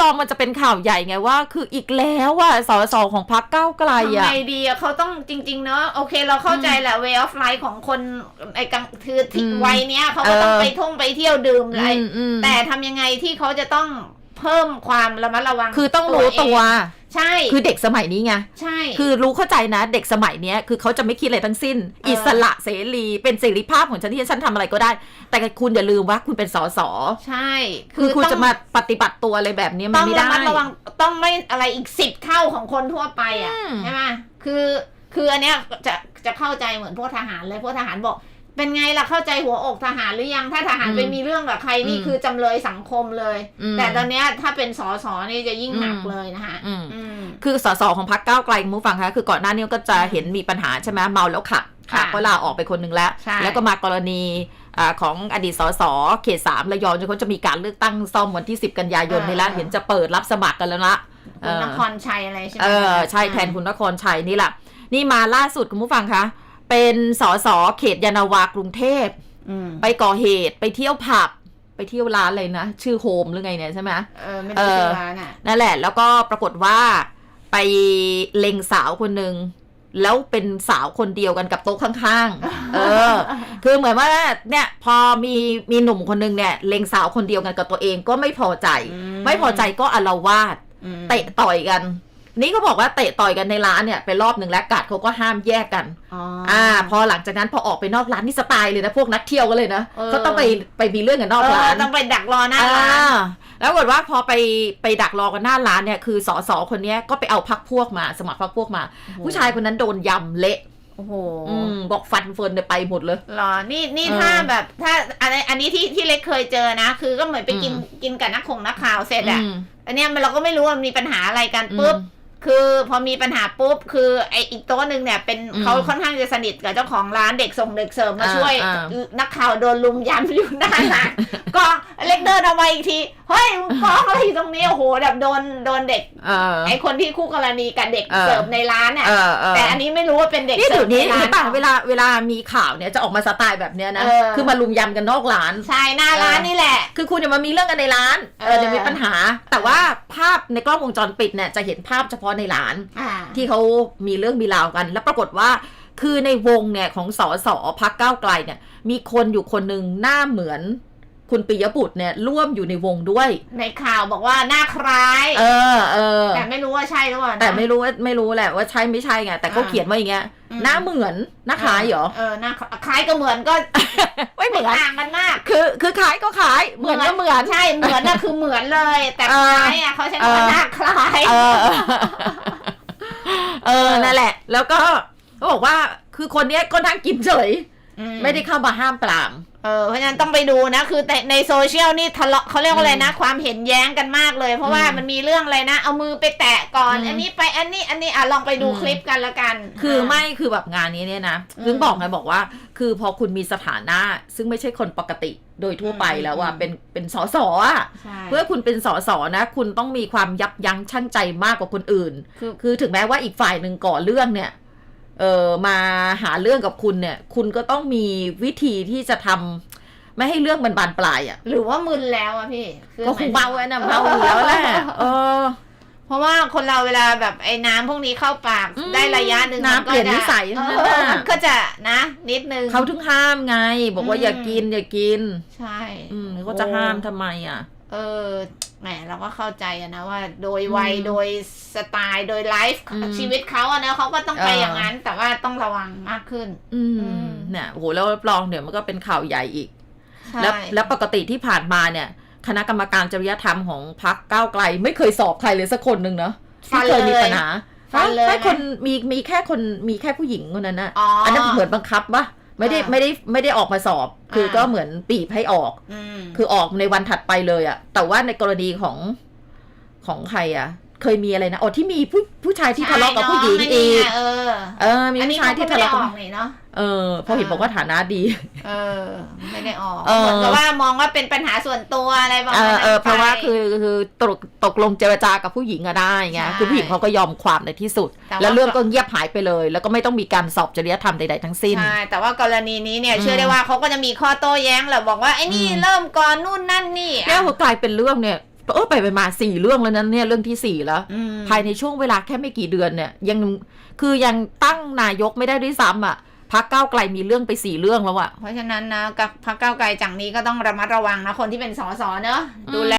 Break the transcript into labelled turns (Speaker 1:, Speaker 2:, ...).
Speaker 1: ลองมันจะเป็นข่าวใหญ่ไงว่า คืออีกแล้วว่าสสของพรรคก้าวไกล
Speaker 2: ทำ
Speaker 1: อะ
Speaker 2: ไงดีอะเขาต้องจริง ๆ เนอะโอเคเราเข้าใจแหละ way of life ของคนไอ้กลางคือที่
Speaker 1: อืม
Speaker 2: วัยเนี้ยเขาก็ต้อง
Speaker 1: เออ
Speaker 2: ไปท่องไปเที่ยวดื่มอะไร
Speaker 1: อืมอืม
Speaker 2: แต่ทำยังไงที่เขาจะต้องเพิ่มความระมัดระวัง
Speaker 1: คือต้องรู้ตัว
Speaker 2: เอง ใช่
Speaker 1: คือเด็กสมัยนี้ไง
Speaker 2: ใช่
Speaker 1: คือรู้เข้าใจนะ เด็กสมัยเนี้ยคือเขาจะไม่คิดอะไรทั้งสิ้น
Speaker 2: เอออิ
Speaker 1: อิสระเสรีเป็นเสรีภาพของฉันที่ฉันทำอะไรก็ได้ แต่คุณอย่าลืมว่าคุณเป็นสส
Speaker 2: ใช่
Speaker 1: คือคุณ
Speaker 2: ต้อง
Speaker 1: จะมาปฏิบัติตัวอะไรแบบนี้มั
Speaker 2: ต้
Speaker 1: น
Speaker 2: อง
Speaker 1: ไม่
Speaker 2: ระ
Speaker 1: ได้
Speaker 2: มัดระวังต้องไม่อะไรอีกสิบเท่าของคนทั่วไปอะ
Speaker 1: อืม
Speaker 2: ใช่ไหมคือคืออันเนี้ยจะจะเข้าใจเหมือนพวกทหารเลยพวกทหารบอก เป็นไงล่ะเข้าใจหัวอกทหารหรือยัง ถ้าทหารไปมีเรื่องกับใครนี่คือจำเลยสังคมเลย
Speaker 1: ม
Speaker 2: แต่ตอนเนี้ยถ้าเป็นสอสอนี่จะยิ่งหนัก
Speaker 1: อืม
Speaker 2: เลยนะคะ
Speaker 1: อืม
Speaker 2: อืม
Speaker 1: คือสสของพรรคก้าวไกลคุณผู้ฟังคะคือก่อนหน้านี้ก็จะเห็นมีปัญหาใช่ไหมเมาแล้วขับ
Speaker 2: ค่ะ
Speaker 1: ก็ลาออกไปคนหนึ่งแล้ว
Speaker 2: ใช่
Speaker 1: แล้วก็มากรณีอาของอดีตสสเขตสามระยองจนเขาจะมีการเลือกตั้งซ่อมวันที่ 10 กันยายนนี่ละเห็นจะเปิดรับสมัครกันแล้วละ
Speaker 2: คุณนครชัยอะไรใช่ไหม
Speaker 1: เออใช่แทนคุณนครชัยนี่แหละนี่มาล่าสุดคุณผู้ฟังคะ เป็นสสเขตยานาวากรุงเทพ
Speaker 2: อืม
Speaker 1: ไปก่อเหตุไปเที่ยวผับไปเที่ยวร้านอะไรนะ ชื่อโฮมหรือไงเนี่ยใช่ไหม
Speaker 2: เออไม่ได้ชื่อร้านอะ
Speaker 1: นั่นแหละ แล้วก็ปรากฏว่าไปเล็งสาวคนหนึ่งแล้วเป็นสาวคนเดียวกันกับโต๊ะข้างๆ เออ คือเหมือนว่าเนี่ยพอมีมีหนุ่มคนหนึงเนี่ยเล็งสาวคนเดียวกันกับตัวเองก็ไม่พอใจ
Speaker 2: อืม
Speaker 1: ไม่พอใจก็อาละวาด
Speaker 2: อืม
Speaker 1: เตะต่อยกัน นี่ก็บอกว่าเตะต่อยกันในร้านเนี่ยไปรอบหนึ่งแล้วกาดเขาก็ห้ามแยกกัน
Speaker 2: อ๋อ
Speaker 1: อ่า พอหลังจากนั้นพอออกไปนอกร้านนี่สไตล์เลยนะพวกนักเที่ยวกันเลยนะ
Speaker 2: เออ
Speaker 1: เขาต้องไปไปมีเรื่องกันนอก
Speaker 2: เอ
Speaker 1: ร้า
Speaker 2: อนต้องไปดักรอหน้า
Speaker 1: อ่า
Speaker 2: ร้าน
Speaker 1: แล้วปรากฏว่าพอไปไปดักรอกันหน้าร้านเนี่ยคือสอสอคนเนี้ยก็ไปเอาพักพวกมา สมัครพักพวกมา ผู้ชายคนนั้นโดนยำเละ
Speaker 2: โอ้โห
Speaker 1: อืมบอกฟันเฟิร์นเนี่ยไปหมดเลย
Speaker 2: หรอ นี่นี่
Speaker 1: เออ
Speaker 2: ถ้าแบบถ้าอันนี้อันนี้ที่ที่เล็กเคยเจอนะ คือก็เหมือนไปกิน
Speaker 1: อืม
Speaker 2: กินกับนักคงนักข่าวเสร็จอะ
Speaker 1: อืม
Speaker 2: อันเนี้ยมันเราก็ไม่รู้ว่ามันมีปัญหาอะไรกันปุ๊บ คือพอมีปัญหาปุ๊บคือไออีกโต๊ะหนึ่งเนี่ยเป็น
Speaker 1: อืม
Speaker 2: เขาค่อนข้างจะสนิทกับเจ้าของร้านเด็กส่งเด็กเสิร์ฟมา
Speaker 1: อ่า
Speaker 2: ช่วย
Speaker 1: อ่า
Speaker 2: นักข่าวโดนลุมยำอยู่หน้าร้านก็เล็กเดินออกมาอีกที เฮ้ยฟ้องอะไรอยู่ตรงนี้โอ้โหแบบโดนโดนเด็ก
Speaker 1: เออ
Speaker 2: ไอคนที่คู่กรณีกับเด็ก
Speaker 1: เออ
Speaker 2: เสิร์ฟในร้านเนี่ย
Speaker 1: เออเออ
Speaker 2: แต่อันนี้ไม่รู้ว่าเป็นเด็ก
Speaker 1: นี่
Speaker 2: เสิ
Speaker 1: เดี๋
Speaker 2: ร์
Speaker 1: ย
Speaker 2: ฟ
Speaker 1: วนี้
Speaker 2: ในร้า
Speaker 1: เห็
Speaker 2: น
Speaker 1: นป่ะเวลาเวลามีข่าวเนี่ยจะออกมาสไตล์แบบเนี้ยนะ
Speaker 2: เออ
Speaker 1: คือมาลุมยำกันนอกร้าน
Speaker 2: ใช่หน้าร้านนี่แหละ
Speaker 1: คือคุณอย่ามามีเรื่องกันในร้านเออ
Speaker 2: เออ
Speaker 1: เดี๋ยวมีปัญหา แต่ว่าภาพในกล้องวงจรปิดเนี่ยจะเห็นภาพเฉพาะในร้าน
Speaker 2: อ่า
Speaker 1: ที่เขามีเรื่องมีราวกัน แล้วปรากฏว่าคือในวงเนี่ยของสอสอพักก้าวไกลเนี่ยมีคนอยู่คนหนึ่งหน้าเหมือน คุณปิยบุตรเนี่ยร่วมอยู่ในวงด้วย
Speaker 2: ในข่าวบอกว่าหน้าคล้าย
Speaker 1: เออเออ
Speaker 2: แต่ไม่รู้ว่าใช่หรือเปล่านะ
Speaker 1: แต่ไม่รู้ว่าไม่รู้แหละว่าใช่ไม่ใช่ไงแต่เขา
Speaker 2: อ่า
Speaker 1: เขียนว่าอย่างเงี้ย
Speaker 2: อืม
Speaker 1: หน้าเหมือนหน้าคล้ายเหรอ
Speaker 2: เออหน้าคล้ายก็เหมือนก็
Speaker 1: ไม่เหมือน
Speaker 2: ต่างกันมาก
Speaker 1: คือคือคล้ายก็คล้ายเหมือนก็เหมือน
Speaker 2: ใช่เหมือนน่ะคือเหมือนเลย แต่
Speaker 1: เอ
Speaker 2: ค
Speaker 1: อ
Speaker 2: ล้ายอะเขาใช้คำว่า
Speaker 1: เออ
Speaker 2: หน้าคล้าย
Speaker 1: เออ เออนั่นแหละ แล้วก็เขาบอกว่าคือคนเนี้ยก็นั่งกินเฉย
Speaker 2: ม
Speaker 1: ไม่ได้เข้ามาห้ามปราม
Speaker 2: เออเพราะฉะนั้นต้องไปดูนะ คือแต่ในโซเชียลนี่ทะเลาะเขาเรียกว่าอะไรนะ ความเห็นแย้งกันมากเลย เพราะว่า
Speaker 1: อืม
Speaker 2: มันมีเรื่องอะไรนะ เอามือไปแตะก่อน
Speaker 1: อืม
Speaker 2: อันนี้ไปอันนี้อันนี้อะลองไปดู
Speaker 1: อืม
Speaker 2: คลิปกันละกัน
Speaker 1: คือไม่คือแบบงานนี้เนี่ยนะ
Speaker 2: อืม
Speaker 1: ถึงบอกไงบอกว่า คือพอคุณมีสถานะ ซึ่งไม่ใช่คนปกติโดยทั่วไป
Speaker 2: อืม
Speaker 1: แล้วอะ
Speaker 2: อืม
Speaker 1: เป็นเป็นสอสออะ
Speaker 2: ใช่
Speaker 1: เพื่อคุณเป็นสอสอนะ คุณต้องมีความยับยั้งชั่งใจมากกว่าคนอื่น
Speaker 2: คือ
Speaker 1: คือถึงแม้ว่าอีกฝ่ายหนึ่งก่อเรื่องเนี่ย เออมาหาเรื่องกับคุณเนี่ย คุณก็ต้องมีวิธีที่จะทำไม่ให้เรื่องมันบานปลายอะ
Speaker 2: หรือว่ามึนแล้วอะพี่อ
Speaker 1: ก็คงเมาไว้นะเมาอยู่แล้วแหละเออ
Speaker 2: เพราะว่าคนเราเวลาแบบไอ้น้ำพวกนี้เข้าปาก
Speaker 1: อืม
Speaker 2: ได้ระยะหนึ่ง
Speaker 1: น้ำ
Speaker 2: มัก็
Speaker 1: เปลี่ยน
Speaker 2: จะ
Speaker 1: นิสัยทั้งนั้น
Speaker 2: เออ
Speaker 1: น่ะ
Speaker 2: มันก็จะนะ นิดนึง
Speaker 1: เขาถึงห้ามไง บอกว่า
Speaker 2: อืม
Speaker 1: อย่ากินอย่ากิน
Speaker 2: ใช่
Speaker 1: อืมเขาจะห้ามทำไมอะ
Speaker 2: เออแหมเราก็เข้าใจอะนะว่า โดยวัย
Speaker 1: อืม
Speaker 2: โดยสไตล์โดยไลฟ์
Speaker 1: อืม
Speaker 2: ชีวิตเขาอะนะเขาก็ต้องไป
Speaker 1: เออ
Speaker 2: อ
Speaker 1: อย่าง
Speaker 2: นั้น แต่ว่าต้องระวังมากขึ้น
Speaker 1: อื
Speaker 2: อื
Speaker 1: ม
Speaker 2: ม
Speaker 1: เนี่ยโหแล้วรับรองเดี๋ยวมันก็เป็นข่าวใหญ่อีก
Speaker 2: ใช่
Speaker 1: แล้วแล้วปกติที่ผ่านมาเนี่ย คณะกรรมการจริยธรรมของพรรคก้าวไกล ไม่เคยสอบใครเลยสักคนหนึ่งเนาะที่เคยมีปัญหา
Speaker 2: ฟันเลย
Speaker 1: แค่
Speaker 2: ไหม
Speaker 1: คนมีมีแค่คนมีแค่ผู้หญิงคนนั้นนะ
Speaker 2: อ๋ออั
Speaker 1: นนั้นเหมือนบังคับปะไม่ได้
Speaker 2: อ่า
Speaker 1: ไม่ได้ไม่ได้ออกมาสอบ คือ
Speaker 2: อ่า
Speaker 1: ก็เหมือนปีบให้ออก
Speaker 2: อืม
Speaker 1: คือออกในวันถัดไปเลยอะแต่ว่าในกรณีของของใครอะ เคยมีอะไรนะอ๋อที่มีผู้ผู้ชายที่ทะเลาะกับผู้หญิง
Speaker 2: ใช่
Speaker 1: อีก
Speaker 2: เนาะเออ
Speaker 1: เออ มี
Speaker 2: อัน
Speaker 1: ผู้
Speaker 2: นี้
Speaker 1: ชายที่ทะเลาะ
Speaker 2: เขา
Speaker 1: กับ
Speaker 2: ก็ไม่ได้ออกนี่เนาะ
Speaker 1: เออ พอเห็น
Speaker 2: อ่า
Speaker 1: บอกว่าฐานะดี
Speaker 2: เออ ไม่ได้ออก
Speaker 1: เออ
Speaker 2: เหมือนกับว่ามองว่าเป็นปัญหาส่วนตัวอะไรประ
Speaker 1: เอ
Speaker 2: มาณ
Speaker 1: อ
Speaker 2: นั้น
Speaker 1: เออเพราะว่า
Speaker 2: ไป
Speaker 1: คือคือตกตกลงเจรจากับผู้หญิงอะได้ไง
Speaker 2: ใช่
Speaker 1: คือผู้หญิงเขาก็ยอมความในที่สุด
Speaker 2: แต่ว่า
Speaker 1: แล้วเรื่องก็เงียบหายไปเลย แล้วก็ไม่ต้องมีการสอบจริยธรรมใดๆทั้งสิ้น
Speaker 2: ใช่แต่ว่ากรณีนี้เนี่ย
Speaker 1: อืม
Speaker 2: เชื่อได้ว่าเขาก็จะมีข้อโต้แย้งแหละบอกว่าไอ้นี่
Speaker 1: อืม
Speaker 2: เริ่มก่อนนู่นนั่นนี่
Speaker 1: เนี่ยพอกลายเป็นเรื่องเนี่ย เออไปไปมาสี่เรื่องแล้วนั้นเนี่ยเรื่องที่สี่แล้ว
Speaker 2: อืม
Speaker 1: ภายในช่วงเวลาแค่ไม่กี่เดือนเนี่ย ยังคือยังตั้งนายกไม่ได้ด้วยซ้ำอะพักก้าวไกลมีเรื่องไปสี่เรื่องแล้วอะ
Speaker 2: เพราะฉะนั้นนะกับพรรคก้าวไกลจากนี้ก็ต้องระมัดระวังนะคนที่เป็นสสเนอะ
Speaker 1: อืม
Speaker 2: ดูแล